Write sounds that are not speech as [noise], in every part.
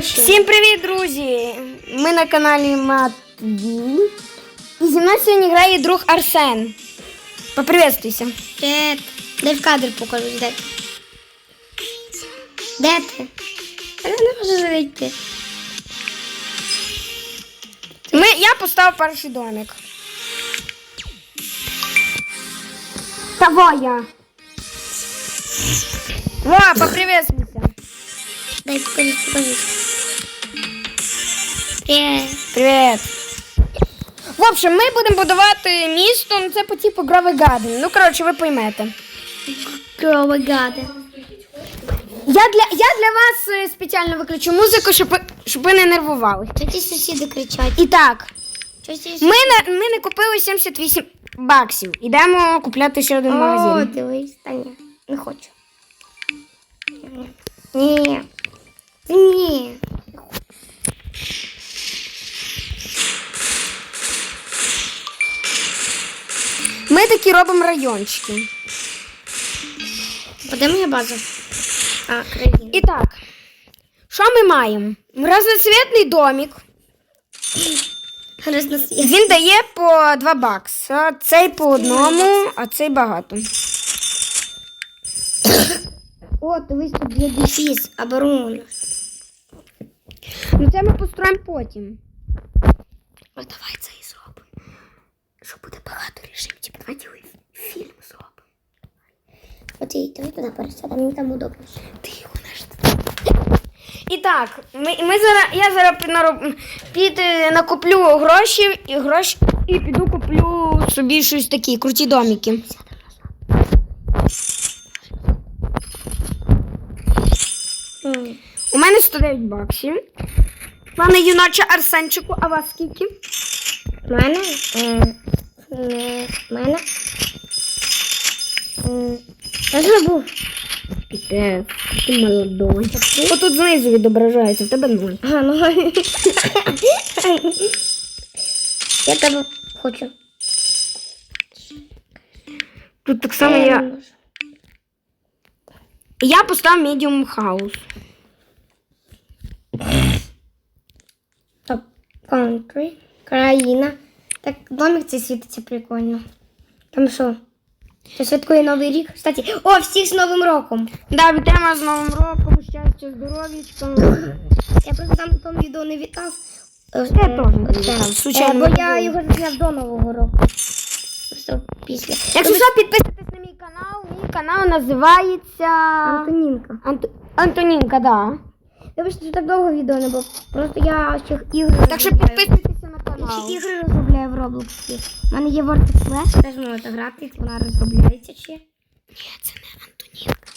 Всім привіт, друзі! Ми на каналі Матвій. І зі мною сьогодні грає друг Арсен. Поприветствуйся. Привет. Дай в кадр покажу, де. ти? Де ти? Я не можу зайти. Ми, я поставив перший домик. Того я. Во, поприветствуйся. Дай покажу, покажу. Привет. Привіт. В общем, ми будемо будувати місто, ну це по типу Гравий Гаден. Ну, коротше, ви поймете. Кровогади. Я для, я для вас е, спеціально виключу музику, щоб, ви- щоб ви не нервували. Що ті сусіди кричать? І так, Що ті ми, на, ми не купили 78 баксів. Ідемо купляти ще один О, магазин. дивись. Та ні, не хочу. Ні. Ні. Ми такі робимо райончики. А де моя база? А, країна. І так, що ми маємо? Разноцвітний домик. Він дає по 2 бакса. Цей по одному, а цей багато. О, дивись, тут є дефіс, оборона. Ну це ми построїмо потім. А давай це і зробимо. Що буде. Давайте фільм зробимо. І давай туди пересядемо, мені там удобно. Ти його наш. І так, ми, ми зараз, я зараз під, нароб, під е, накуплю гроші і гроші і піду куплю собі щось такі круті домики. У мене 109 баксів. Пане юначе Арсенчику, а вас скільки? У мене? В мене? Я забув. Ти, ти молодой. Отут знизу відображається, в тебе нуль. Ага, ну. [laughs] Я тебе хочу. Тут так само я. Я поставив medium хаус. [coughs] Топ country. Країна. Так, домик цей світиться прикольно. Там що? Це святкує Новий рік. Кстати, о, всіх з Новим роком! Да, вітаємо з Новим роком, щастя, здоров'ячка. Я просто там в тому відео не вітав. Е, Я е, теж Е, Бо я його зняв до Нового року. Просто після. Якщо що, підписуйтесь на мій канал. Мій канал називається Антонінка. Ант... Антонінка, да. Вибачте, що так довго відео не було. Просто я ще ігри Так що розробляю. Ще ігри розробляю в Роблоксі. У мене є Vortex Flash, теж можете грати, вона розробляється ще. Ні, це не Антонінка.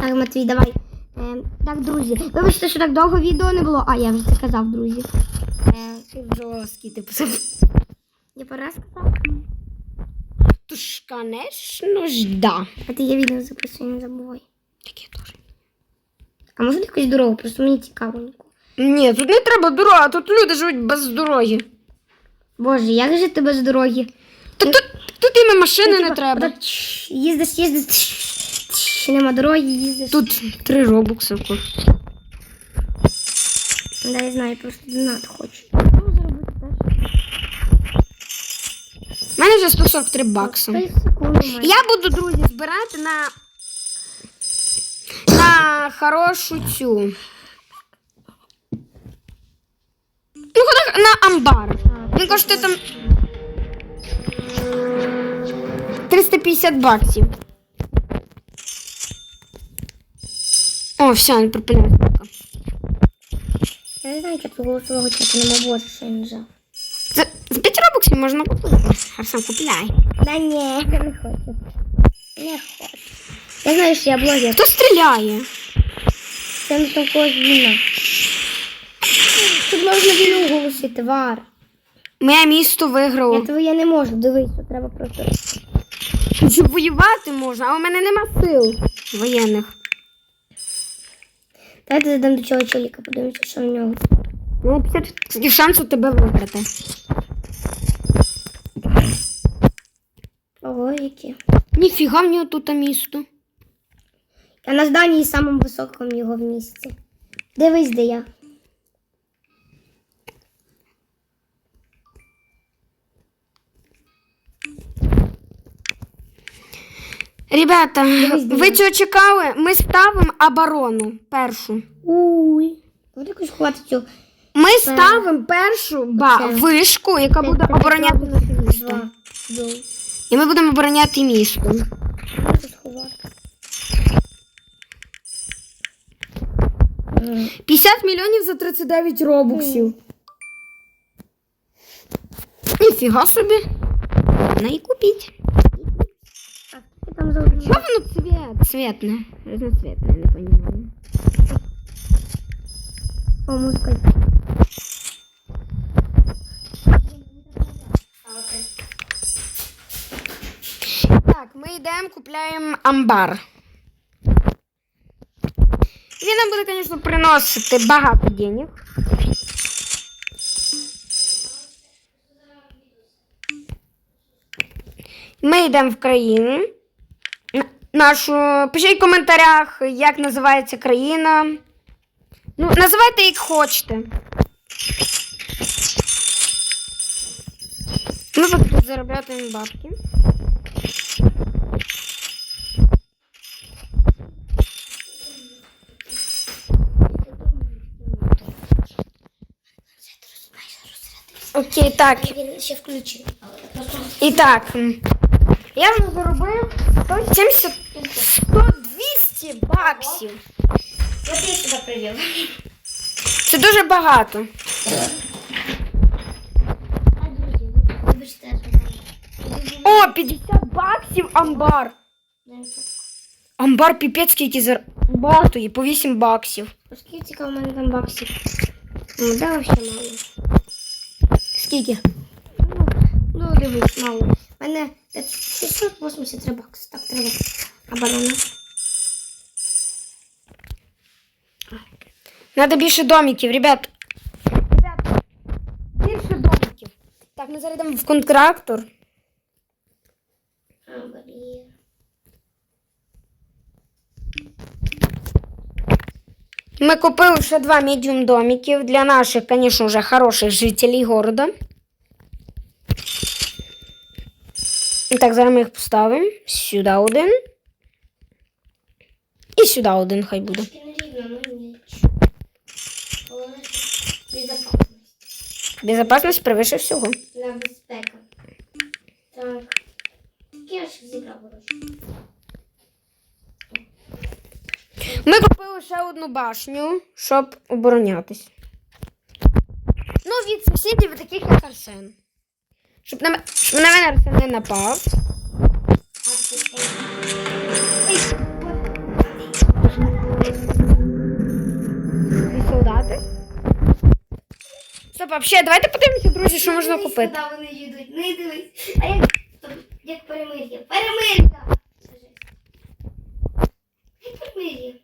Так, Матвій, давай. Е, так, друзі. Вибачте, що так довго відео не було. А, я вже це казав, друзі. Е, жорсткий, ти писав. я пора сказав. Тож, конечно ж, да. А ти я відео записую, не забувай. Таке теж. А може якусь дорогу, просто мені цікаво. Ні, тут не треба дорога, тут люди живуть без дороги. Боже, як жити без дороги? Тут, тут, іми машини не треба. отак, чш, Їздиш, їздиш, чш, чш, нема дороги, їздиш. Тут три робокси. Да, я знаю, просто донат хочу. У мене вже 143 бакси. Я буду, друзі, збирати на, на хорошу цю. Ну, на амбар. Він коштує там 350 баксів. О, все, він припиняється. Я не знаю, як твого голосового чату нема боже, що я не взяв. За, за 5 робоксів можна купити. Арсен, купляй. Да ні, я не хочу. Не хочу. Я знаю, що я блогер. Хто стріляє? Це не там когось війна. Тут можна війну оголосити, вар. Моє місто Я виграло. твоє не можу, дивись, треба просто. Щоб воювати можна, а у мене нема сил воєнних. Давайте задам до цього чоловіка, подивимося, що в нього. Ну, 50 шансу тебе виграти. які. Ніфіга в нього тут місто. Я на зданні самому високому його в місці. Дивись, де я. Ребята, Дивись, ви цього чекали? Ми ставимо оборону першу. Уй. От якось хвати цю. Ми ставимо першу ба, Оце. вишку, яка буде обороняти місто. І ми будемо обороняти місто. Сховати. 50 мільйонів за 39 робоксів. Ніфіга собі. Можна і купіть. Я там. Чого воно цвет? Цветне. Разноцветне, не розумію. О, музика. Так, ми йдемо, купляємо амбар. Він нам буде, звісно, приносити багато денег. Ми йдемо в країну. Нашу. Пишіть в коментарях, як називається країна. Ну, називайте як хочете. Ми будемо тут заробляти бабки. Окей, так. Він ще включив. І так. Я вже заробив 170 100-200 баксів. От я сюди привів. Це дуже багато. А, друзі, ви- вибачте, я згадала. О, 50 баксів амбар. Амбар піпець скільки зарабатує по 8 баксів. Скільки цікаво, у мене там баксів. Ну, да, вообще мало. Скільки? Ну, ну дивись, мало. У мене 683 бакси. Так, треба. А банана? Надо більше домиків, ребят. Ребят, більше домиків. Так, ми зараз йдемо в контрактор. А, бар'єр. Ми купили ще два медіум домиків для наших, звісно, вже хороших жителів города. І так, зараз ми їх поставимо. Сюди один. І сюди один хай буде. Безопасність. превыше всього. На безпека. Так. Я ж зібрав гроші. Ми купили ще одну башню, щоб оборонятись. Ну, від сусідів таких як Арсен. Щоб на, щоб на мене Арсен не напав. А давайте подивимося, друзі, що можна купити. Куди вони їдуть? Не дивись. А як, як перемир'я? Перемир'я! Як перемир'я?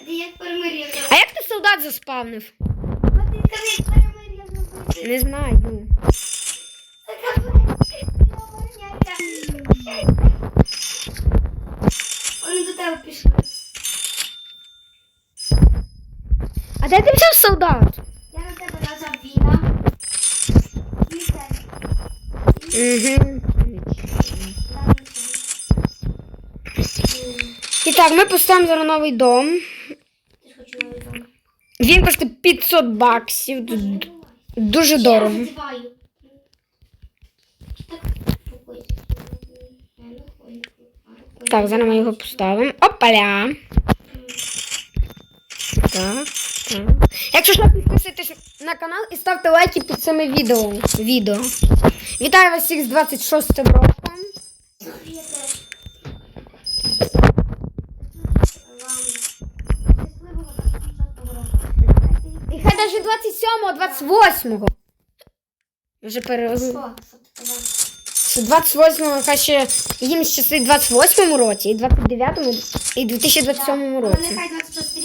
А ти як перемир'я? А як ти солдат заспавнив? А ти скажи, як перемир'я зробити? Не знаю. Така перемир'я. Вони до тебе пішли. А де ти взяв солдат? Я на тебе нажав війна. І все. Угу. І так, ми поставимо зараз новий дом. Він коштує 500 баксів. Дуже дорого. Так, зараз ми його поставимо. Опаля. Так, Якщо що, підписуйтесь на канал і ставте лайки під цими відео. відео. Вітаю вас всіх з 26 роком. І хай навіть 27-го, 28-го. Вже пере... Що? Що ти казав? 28-го, хай ще їм щастить 28-му році, і 29-му, і 2027 Але році. нехай 26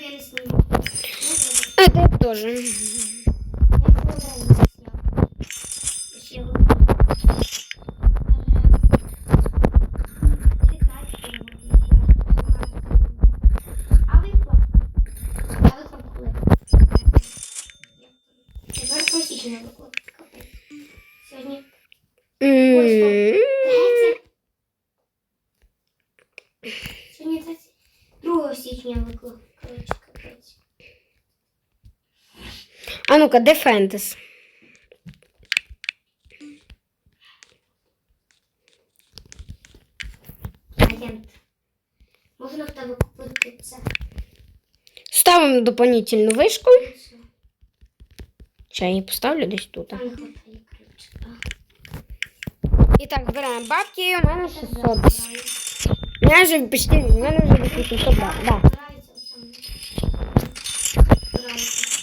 я не зніму. А, це січня. Коротше, капець. А ну-ка, де Фентес? Агент. Можна в тебе купити це? Ставимо доповнительну вишку. Ще я її поставлю десь тут. Там не хватає ключика. І так, збираємо бабки, у мене 600. У мене вже почти, у мене вже 800 да. да. Збирається оце. Збирається.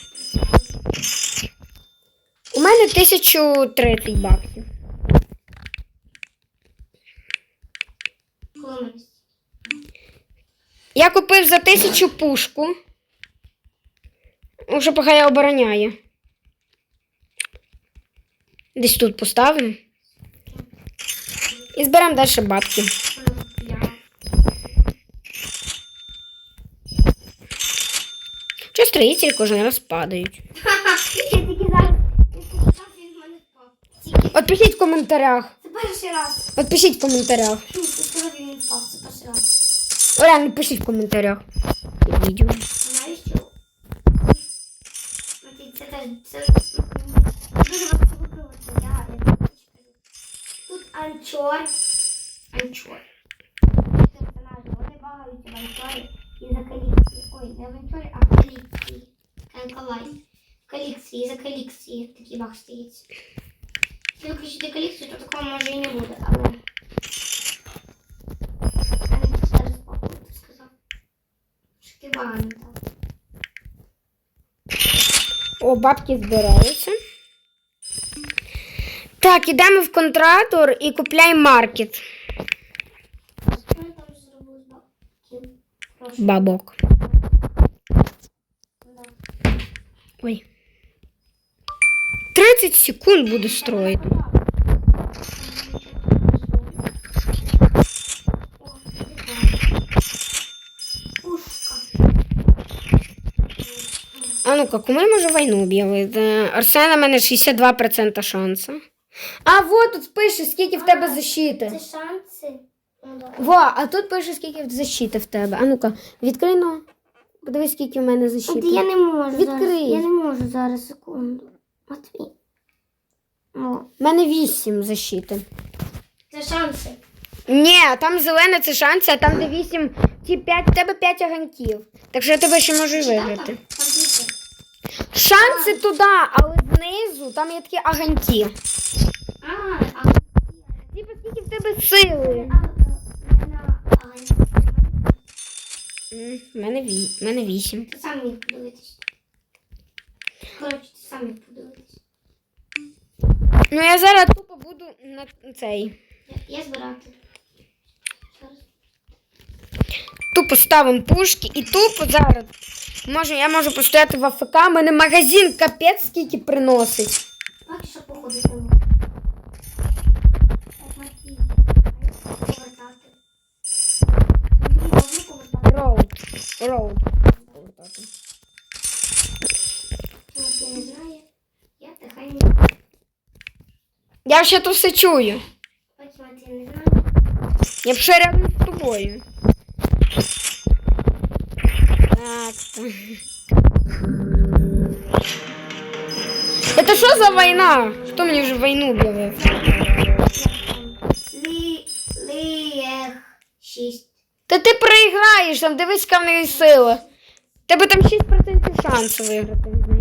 У мене 1030 баксів. Я купив за 1000 пушку. Уже поки я обороняю. Десь тут поставимо. І зберемо далі бабки. Я. Що строїтелі кожен раз падають. От пишіть в коментарях. Це перший раз. От пишіть в коментарях. Реально, пишіть в коментарях. Під відео. Знаєш що? Це теж дуже важко випробувати. Тут анчор. Анчор. Персонажі. Вони багаються в анчорі і за калікції. Ой, не в анчорі, а в калікції. Канкалай. В калікції, за калікції такий баг стоїть. Якщо виключити калікцію, то такого може і не буде, але... Я не зараз папа сказав. Що ти бага не дав. О, бабки збираються. Так, ідемо в контратор і купляємо маркет. Що я там зробив з бабків? Прошу. Бабок. Ой. 30 секунд буду. Пушка. А ну-ка, кому я можу війну об'явити? Арсена, в мене 62% шансу. А вот тут пише, скільки в тебе защити. Це шанси. Ну. Во, а тут пише, скільки защити в тебе. А ну-ка, відкрий ну. Подивись, скільки в мене От защити. я не можу Відкрий. зараз. Я не можу зараз, секунду. Матвій. О, У мене 8 защити. це шанси. Ні, там зелене це шанси, а там де 8, ті 5, в тебе 5 агентів. Так що я тебе ще можу і виграти. Шанси туди, але знизу там є такі агенті. А, а, Типа скільки в тебе сили? а, на, а, Мене, ві... мене 8. Ти сам міг подивитись. Коротше, ти сам міг подивитись. Ну я зараз тупо буду на цей. Я, я збирати. Тупо ставимо пушки і тупо зараз. Можу, я можу постояти в АФК, мене магазин капець скільки приносить. Бачиш, що походу тому. Так, Матвій, повертати. Тобі можна повертати? Роуд. Роуд. Матвій не знає. Я тихенько. Я ще тут все чую. Я б ще рядом з тобою. Так. Это що за війна? Хто мені вже війну. Шість. Та ти проіграєш, там дивись, яка в неї сила. Тебе там 6% шансу виграти.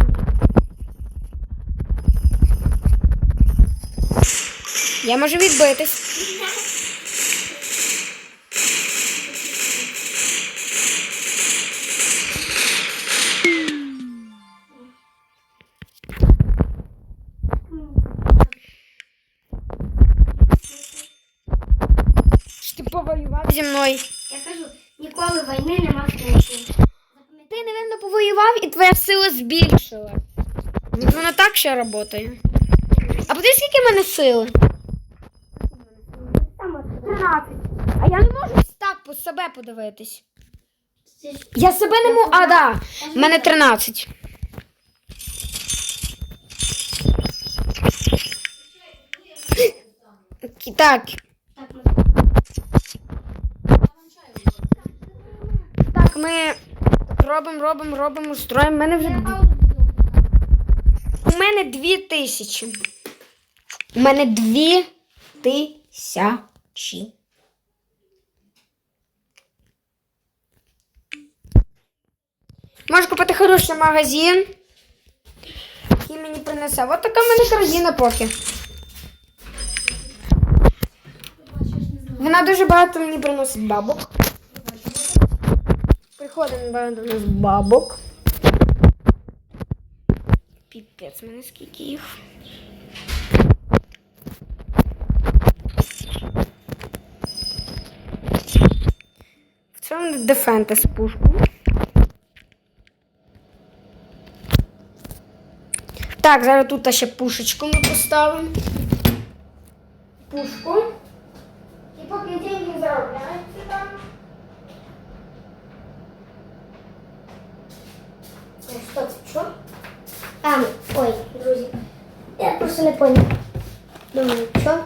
Я можу відбитись. Ти повоював зі мною. Я кажу, ніколи війни нема скучно. Ти, напевно, повоював і твоя сила збільшила. Воно так ще працює. А подивись, скільки в мене сили? Там 13. А я не можу так по себе подивитись. Я себе не можу. А, да. В мене 13. Так, Так, ми- робимо, робимо, робимо, строїмо. У мене вже у мене дві тисячі. У мене дві тисячі. Можу купити хороший магазин. Який мені принесе. От така в мене корзина поки. Вона дуже багато мені приносить бабок. Приходить багато до нас бабок. Піпець, в мене скільки їх. Дефентес пушку. Так, зараз тут ще пушечку ми поставимо. Пушку. І поки деньги заробляються там. Ой, Що це? Що? А, ну, ой, друзі. Я просто не понял. Думаю, що?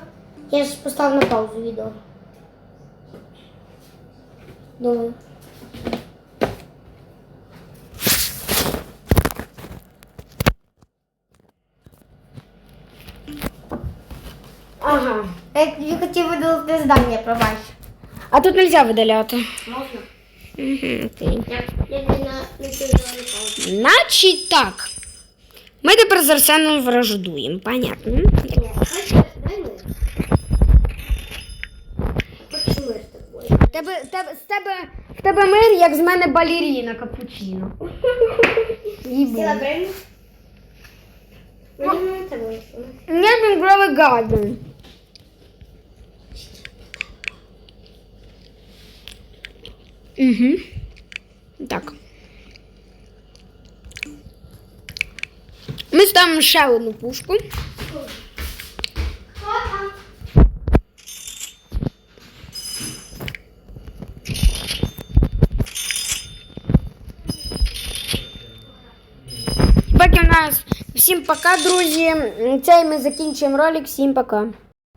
Я ж поставив на паузу відео. Думаю. Ага. Я я хотів видалити здання, пробач. А тут нельзя видаляти. Можна? Угу, окей. Я, я не на не чую. Значить так. Ми тепер з Арсеном враждуємо, понятно? Ні, давай, ми з тобою. Тебе, з тебе, в тебе мир, як з мене балеріна капучино. Їбу. Сіла брейн? Мені не треба Гарден. Угу. Так. Ми ставимо ще одну пушку. Хто там? Поки в нас всім пока, друзі. Цей ми закінчуємо ролик. Всім пока.